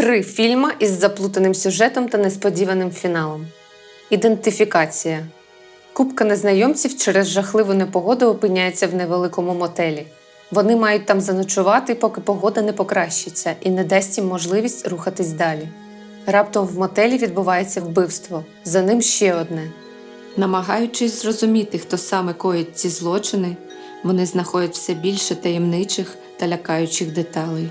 Три фільми із заплутаним сюжетом та несподіваним фіналом. Ідентифікація. Купка незнайомців через жахливу непогоду опиняється в невеликому мотелі. Вони мають там заночувати, поки погода не покращиться і не дасть їм можливість рухатись далі. Раптом в мотелі відбувається вбивство, за ним ще одне. Намагаючись зрозуміти, хто саме коїть ці злочини, вони знаходять все більше таємничих та лякаючих деталей.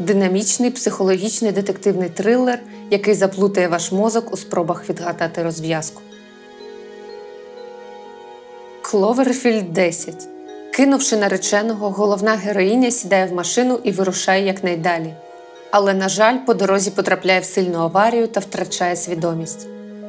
Динамічний психологічний детективний трилер, який заплутає ваш мозок у спробах відгадати розв'язку. Кловерфілд 10. Кинувши нареченого, головна героїня сідає в машину і вирушає якнайдалі. Але, на жаль, по дорозі потрапляє в сильну аварію та втрачає свідомість.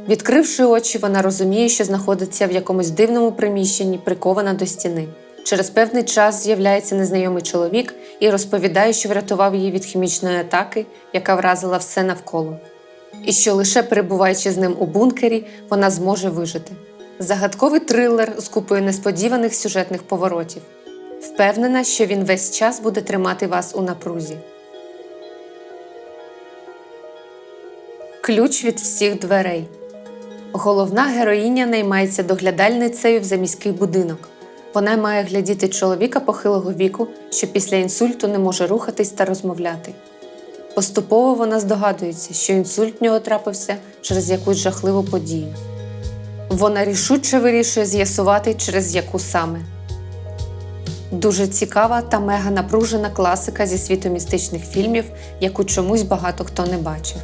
Відкривши очі, вона розуміє, що знаходиться в якомусь дивному приміщенні, прикована до стіни. Через певний час з'являється незнайомий чоловік і розповідає, що врятував її від хімічної атаки, яка вразила все навколо. І що лише перебуваючи з ним у бункері, вона зможе вижити. Загадковий трилер з купою несподіваних сюжетних поворотів. Впевнена, що він весь час буде тримати вас у напрузі. Ключ від всіх дверей. Головна героїня наймається доглядальницею в заміський будинок. Вона має глядіти чоловіка похилого віку, що після інсульту не може рухатись та розмовляти. Поступово вона здогадується, що інсульт в нього трапився через якусь жахливу подію. Вона рішуче вирішує з'ясувати, через яку саме. Дуже цікава та мега напружена класика зі світу містичних фільмів, яку чомусь багато хто не бачив.